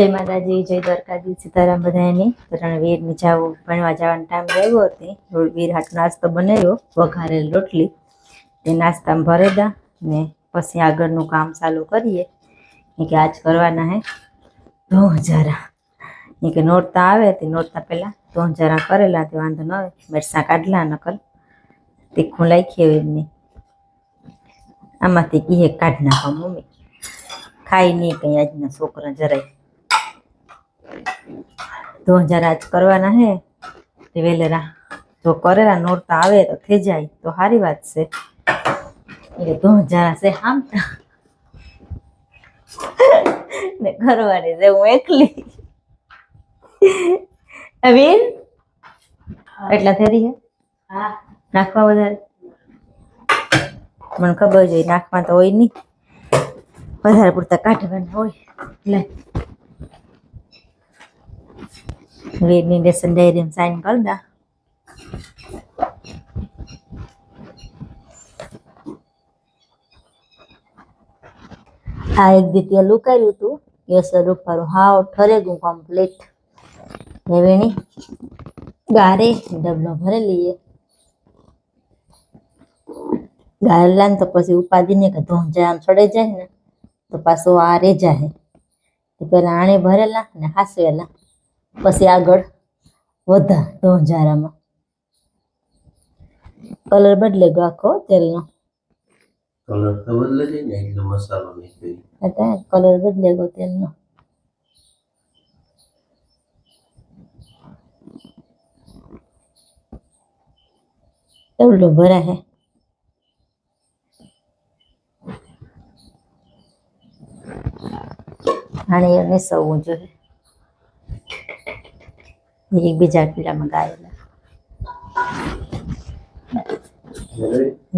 જય માતાજી, જય દ્વારકાજી સીતારામ બધાની રણવીર ને જાવું ભણવા જવાનો ટાઈમ રહ્યો હતો વીર હાટ નાસ્તો બનાવ્યો વઘારેલ રોટલી, તે નાસ્તામાં ભરે દા ને પછી આગળનું કામ ચાલુ કરીએ. એ કે આજ કરવાના હે દો હજારા એ કે નોરતા આવે તે નોરતા પહેલા દો હજારા કરેલા તે વાંધો ન આવે. મેરસા કાઢલા નકલ તીખું લાખી એમની. આમાંથી ઘી કાઢ નાખો મમ્મી. ખાઈ નહીં કંઈ આજના છોકરા જરાય. તો હજાર આજ કરવાના હે. તે વેલેરા જો કરેલા નોરતા આવે તો થઈ જાય તો સારી વાત છે. એટલે દો હજાર છે હામતા ને કરવાની છે હું એકલી. અવીર એટલા થઈ હે? નાખવા વધારે? મને ખબર છે નાખવા તો હોય નહીં વધારે પૂરતા કાઢવાના હોય. એટલે વેદની લેસન ડાયરી સાઈન કરી દા આ એક દ્વિતીય ત્યાં લુકાયું હતું કેસર રૂપારું હાવ ઠરે ગયું કમ્પ્લીટ વેણી ગારે ડબલો ભરી લઈએ ગારેલા તો પછી ઉપાદીને કે ધોમ જાય આમ છોડે જાય ને તો પાછું આ રે જાય પેલા આણે ભરેલા ને હાસવેલા પછી આગળ વધા ધોંજારામાં કલર બદલે ગયો આખો તેલનો. કલર તો બદલે છે ને એટલે મસાલો નીકળી હતા કલર બદલે ગયો તેલનો. એવડો ભરા હે. આને એને સવું જોઈએ. એકબીજા પીડામાં ગાયેલા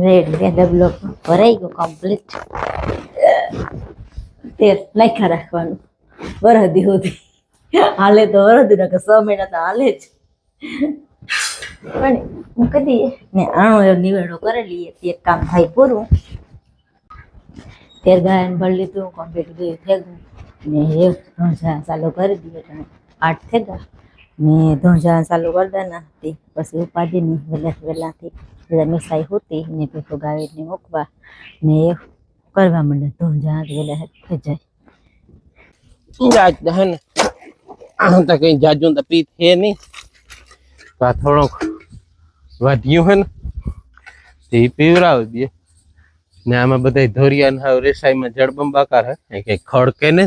રેડ રે ડબલો ભરાઈ ગયો કમ્પ્લીટ તે લખ્યા રાખવાનું. વરહદી હોતી હાલે તો વરહદી ને છ મહિના તો હાલે જ. પણ હું કદી ને આણો એવો નિવેડો કરી લઈએ એક કામ થાય પૂરું. તેર ગાયન ભરી લીધું કમ્પ્લીટ ગયું. થેગું ને એ ચાલુ કરી દીધું આઠ થઈ થેગા ને ધોંજા ચાલુ કરી દેના તે પછી ઉપાધિની વહેલા વહેલાથી બધા મિસાઈ હોતી ને પેટો ગાવીને મૂકવા ને એ કરવા માંડે. ધોંજા વહેલા થઈ જાય. જાજ હે ને? આનું તો કઈ જાજુ તો પીત હે નહીં તો થોડોક વધ્યું હે તે પીવરાવી ને આમાં બધા ધોરિયા ને રેસાઈમાં જળબંબાકાર હે. કઈ ખડકે ને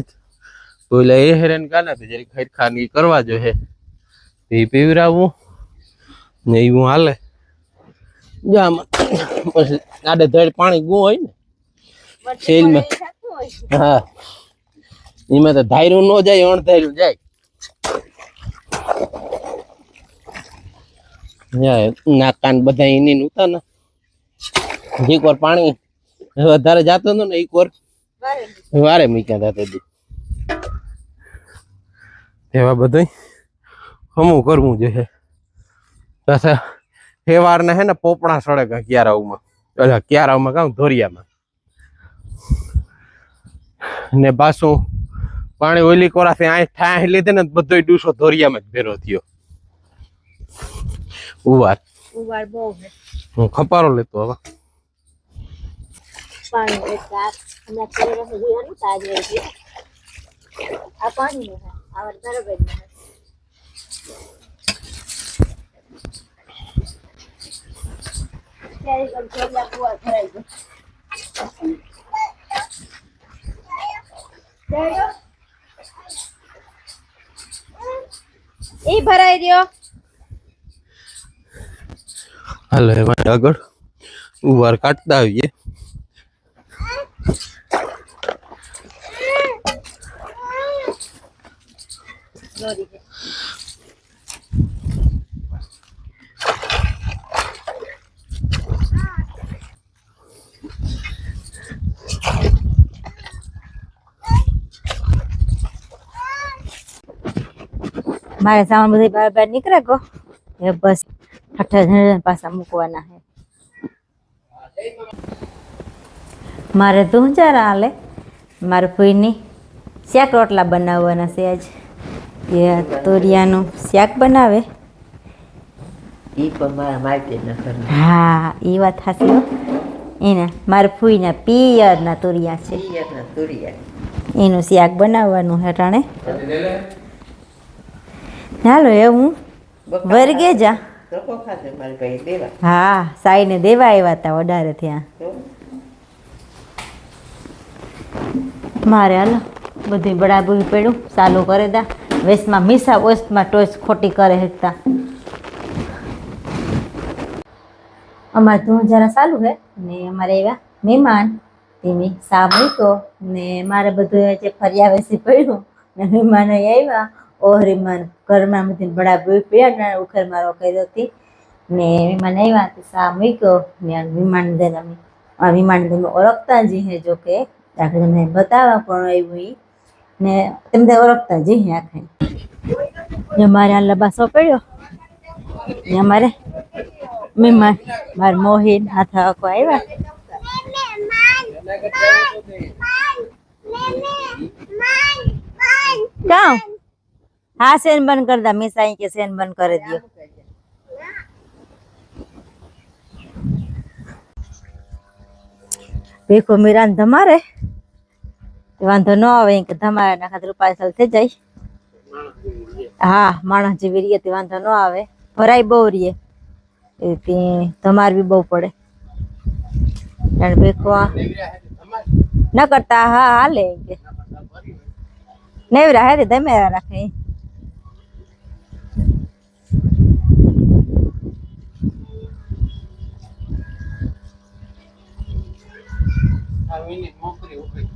પેલા એ હેરાન કાના તો જરી ખૈર ખાનગી કરવા જો તે પીવરાવવું ને એવું હાલે. જો આમાં આડે ધડ પાણી ગુ હોય ને સેલમાં હા. એમાં તો ધાર્યું ન જાય અણધાર્યું જાય. જાય નાકાન બધા એની નતા ને એક વાર પાણી વધારે જાતો હતો ને એક વાર વારે. મૂક્યા હતા તે એવા બધું હમું કરવું જોઈએ પાછા ફેવારને હે ને પોપડા સડે કા ક્યારાઓમાં. અલા ક્યારાઓમાં કાં ધોરિયામાં. ને પાછું પાણી ઓલી કોરાથી આ ઠાહ લીધે ને બધો ડૂસો ધોરિયામાં જ ભેરો થયો. ઉવાર. ઉવાર બહુ હે. હું ખપારો લેતો હવે. પાણી એટલે આ હમણાં કલર હશે તાજ રહી ગયું. આ પાણી આવર બરાબર નું હે ત્યારે પણ થોડા કુવા ભરાઈ ગયો એ ભરાઈ રહ્યો હાલો એમાં આગળ. ઉવાર કાઢતા આવીએ. દોરી મારે સામાન બધું બહાર બહાર નીકળે ગો. એ બસ ઠઠ્ઠા પાછા મૂકવાના છે મારે તો હું ચારા હાલે. મારે ફૂઈની શાક રોટલા બનાવવાના છે આજ. એ તોરિયાનું શાક બનાવે. ઈ પણ મારા માટે હા એ વાત હશે હો. એના મારા ફૂઈના પિયરના તોરિયા છે. એનું શાક બનાવવાનું હટાણે ચાલો એ હું વર્ગે જા હા સાઈને દેવા આવ્યા હતા વડારે ત્યાં. મારે હાલો બધી બળાબુરી પડ્યું. ચાલુ કરે દા. વેસમાં મીસા ઓસ્ટમાં ટોચ ખોટી કરે હેકતા અમારે તું જરા ચાલુ હે. ને અમારે એવા મહેમાન. તેની સાંભળી તો ને મારે બધું જે ફર્યા વેસી પડ્યું. ને મહેમાન આવ્યા ઓહરીમાન ઘરમાં બધી બડા પડ્યા ને ઉખર મારો કર્યો હતી. ને વિમાન આવ્યા તે સા મૂક્યો ને વિમાન દઈને અમે, આ વિમાન તમે ઓળખતા જ હે જો કે. આખે તમને બતાવવા પણ આવ્યું ઈ. ને તમે ઓળખતા જ હે આખરે ને અમારે આ લબાસો પડ્યો. ને અમારે મહેમાન મારા મોહિન હાથ આખો આવ્યા. કામ? હા સેન બંધ કરી દા મિસ અહીં કે સેન બંધ કરી દો ભેખો મીરાન ધમારે તે વાંધો ન આવે કે ધમારે ના ખાતર પાછળ થઈ જાય હા માણસ જેવી રહીએ તે વાંધો ન આવે ભરાય બહુ રહીએ એ તે ધમાર બી બહુ પડે કારણ ભેખો આ ન કરતા હા હાલે એમ કે નેવરા હે તે ધમેરા રાખે મોકરી ઉકળી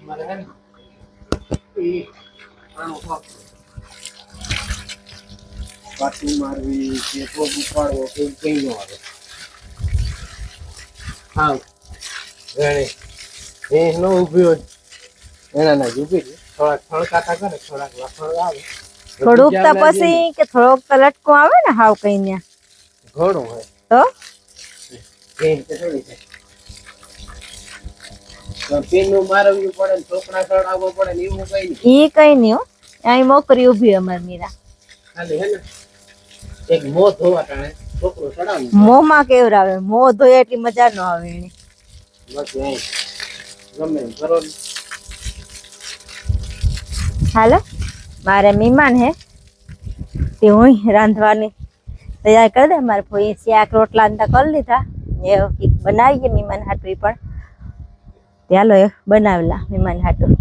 મારે હે ને ઈ આનું ખાવ પાછું મારવી કે પગ ઉપાડવો કે કંઈ ન આવે હા ગણે એ ન ઊભી હોય એના ના જ ઊભી રહે થોડાક થણકાતા કરે થોડાક લફણ આવે થોડુંક તો પછી કે થોડોક તો લટકો આવે ને હાવ કઈ ને ઘણું હોય તો ઈ કઈ હો. અહીં મોકરી ઊભી અમાર મીરા. ખાલી હે ને એક મોં ધોવા ટાણે છોકરો ચડાવવું મોંમાં કેવરાવે મોં ધોય એટલી મજા ન આવે એને. ગમે કરો હાલો? મારે મહેમાન હે. તે હું રાંધવાની તૈયાર કરી દે. મારે ભાઈ શાક રોટલા ને તો કરી લીધા. એ કંઈક બનાવીએ મહેમાન હાટવી પણ. ચાલો એ બનાવેલા મહેમાન હાટું.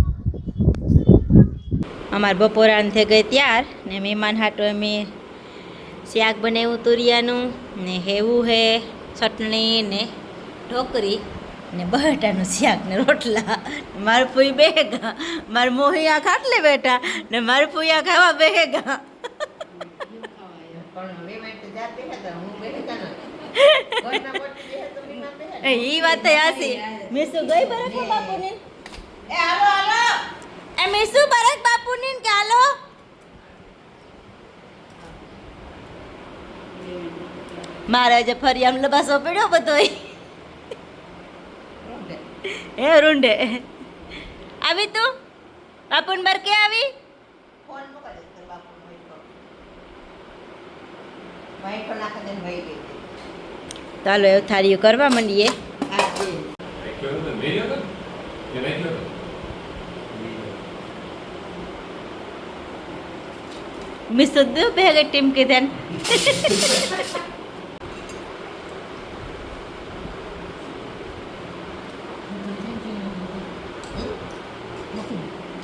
અમારે બપોરાન થઈ ગઈ ત્યાર ને મહેમાન હાટો અમે શાક બનાવ્યું તુરિયાનું ને હેવું હે ચટણી ને ઢોકરી ને બટાનું શાક ને રોટલા. મારું ફૂઈ બેગા મારા મોહિયા ખાટલે બેઠા ને મારું ફૂયા ખાવા બેગા. ઈ વાત તો મેસુ ગઈ બરક બાપુની? એ હાલો હાલો. એ મીસુ બરક બાપુની કે હાલો મારે જે ફરી આમ લબાસો પડ્યો બધો હે રૂંડે આવી તું? બાપુન બાર કે આવી? ચાલો એવું થાળીઓ કરવા માંડીએ. હા ભેગા ભેગે ટીમ કે ધન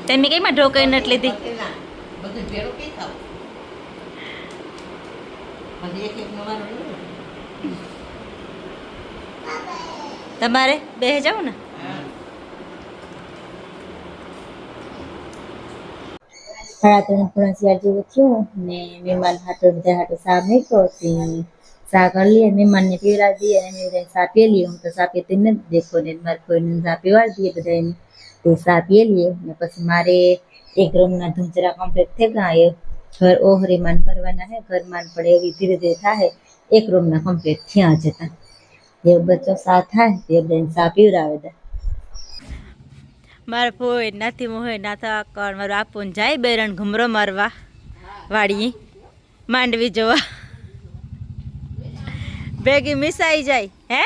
તમે કેમાં ઢોકાઈ નથી લીધી? નહીં. તમારે બે જાવ ને. સાડા ત્રણ ત્રણ ચાર જેવું થયું ને મહેમાન હાટો બધા હાટો સા મૂક્યો તે સા કરી લઈએ મહેમાનને પીવડાવી દઈએ અને સા પી લઈએ હું તો સા પીતી નથી દેખો ને મારે કોઈને સા પીવાડી દઈએ બધાને તે સા પી લઈએ ને પછી મારે એક રૂમના ધૂંચરા કમ્પ્લીટ થઈ ગયા. એ ઘર ઓહરીમાન કરવાના હે ઘરમાં પડે એવી ધીરે ધીરે થાય. એક રૂમના કમ્પ્લીટ થયા જતા. જે બચ્ચો સાથ થાય તે બેન સાપી પીવડાવે દે. મારા ફોઈ નાથી મોહે નાથા કણ મારું આપું જાય બેરણ ઘુમરો મારવા વાડી માંડવી જોવા. ભેગી મિસાઈ જાય, હે?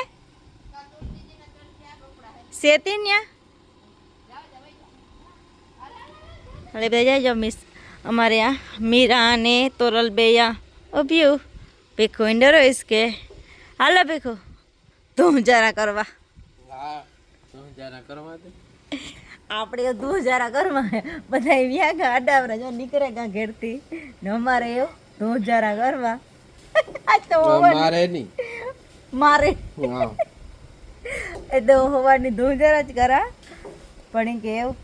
સેતી ન્યા? એટલે બધા જાય મિસ અમારે આ મીરા ને તોરલ બે આ. ઉભ્યું ભીખો ઇન્ડર કે? હાલો ભીખો ધૂમ જરા કરવા. આપણે ધૂ જરા કરવા. બધા વ્યા ગા અડાવરા જો નીકળે ગા ઘેરથી. ને અમારે એવું ધૂમ જરા કરવા. મારે નહીં. મારે. એ તો હોવાની ધૂં જરા જ કરા. પણ કે એવું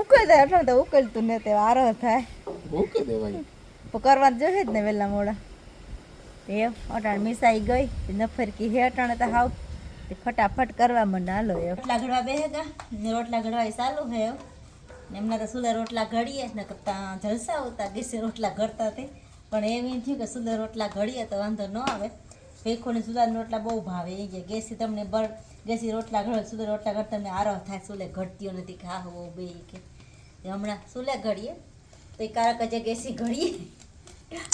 ઉકલ દે અઠો તો ઉકળતું ને તે આરો થાય. મૂકી દેવાય. તો કરવા જશે જ ને વહેલા મોડા. એમ અટાણ મિસાઈ ગઈ નફર કી હે અટાણે તો હાવ ફટાફટ કરવા મને હાલો એ રોટલા ઘડવા બેહે ગા ને રોટલા ઘડવા ચાલુ હે એમ. ને એમના તો સુલે રોટલા ઘડીએ ને કરતા જલસા હોતા ગેસે રોટલા ઘડતા તે. પણ એમ થયું કે સુલે રોટલા ઘડીએ તો વાંધો ન આવે. ભેખોને સુલાના રોટલા બહુ ભાવે. એ ગેસી તમને બર ગેસી રોટલા ઘડો સુલે રોટલા ઘડતા તમને આરો થાય સુલે ઘડતીઓ નથી હો બે કે. હમણાં સુલે ઘડીએ. તો એ કારક જે ગેસી ઘડીએ.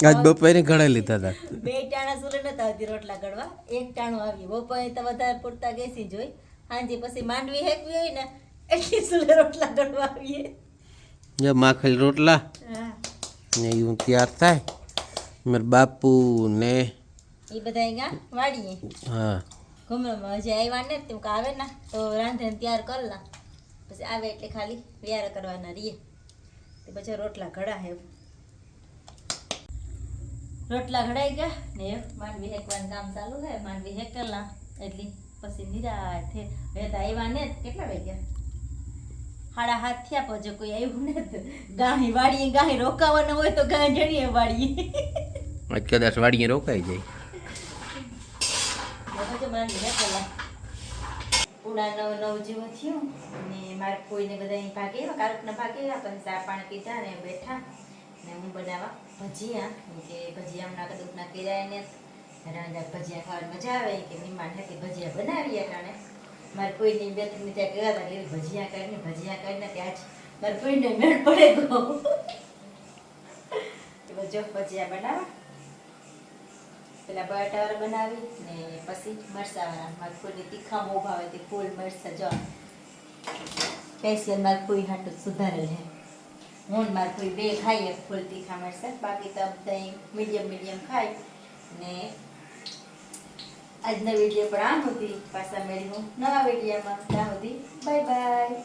આજ બપોરે ઘણા લીધા હતા બે ટાણા સુલે નતા આવતી રોટલા ઘડવા. એક ટાણું આવ્યું બપોરે તો વધારે પૂરતા ગેસી જોઈ હાંજી પછી માંડવી હેકવી હોય ને એટલી સુલે રોટલા ઘડવા આવીએ. જે માખલ રોટલા. ને એવું તૈયાર થાય. મારા બાપુ ને એ બધા અહીંયા વાડીએ હા. ઘુમરામાં હજી આવ્યા ને તેમ કે આવે ને, તો રાંધીને તૈયાર કરલા પછી આવે એટલે ખાલી વ્યાર કરવાના રહીએ. તે પછી રોટલા ઘડા હે. રોટલા ઘડાઈ ગયા ને માંડવી હેકવાનું કામ ચાલુ હે માંડવી હેકેલા એટલી પછી નિરાશ થે હવે તો આવ્યા ને કેટલા વાગ્યા? હાડા હાથ થયા પછી કોઈ આવ્યું ને ગાહી વાળીએ ગાહી રોકાવાનું હોય તો વાળીએ. આજ કદાચ વાડીએ રોકાઈ જાય. બધા ભાગે કારકના ભાગે પણ ચા પાણી પીધા ને બેઠા. ને હું બનાવવા ભજીયા ભજીયા હમણાં કદુકના કર્યા એને. રાંધા ભજીયા ખાવાની મજા આવે, કે મહેમાન હતી ભજીયા બનાવીએ કારણે. મારે કોઈની બે ત્રણ ત્યાં ગયા હતા કે ભજીયા કરીને ભજીયા કરીને ત્યાં જ મારે કોઈને મેળ પડે ગયો ભજીયા બનાવવા. પેલા બટાવાળા બનાવી ને પછી મરચાવાળા. મારે તીખા બહુ ભાવે તે ફૂલ મરચાં જો. સ્પેશિયલ કોઈ હાટું સુધારેલ છે હું ને બે ખાઈએ ફૂલ તીખા મરચાં. બાકી તો બધા મીડિયમ મીડિયમ ખાય. ને આજના વીડિયો પણ આમ હતી. પાછા મેળી હું નવા વિડીયોમાં ત્યાં સુધી બાય બાય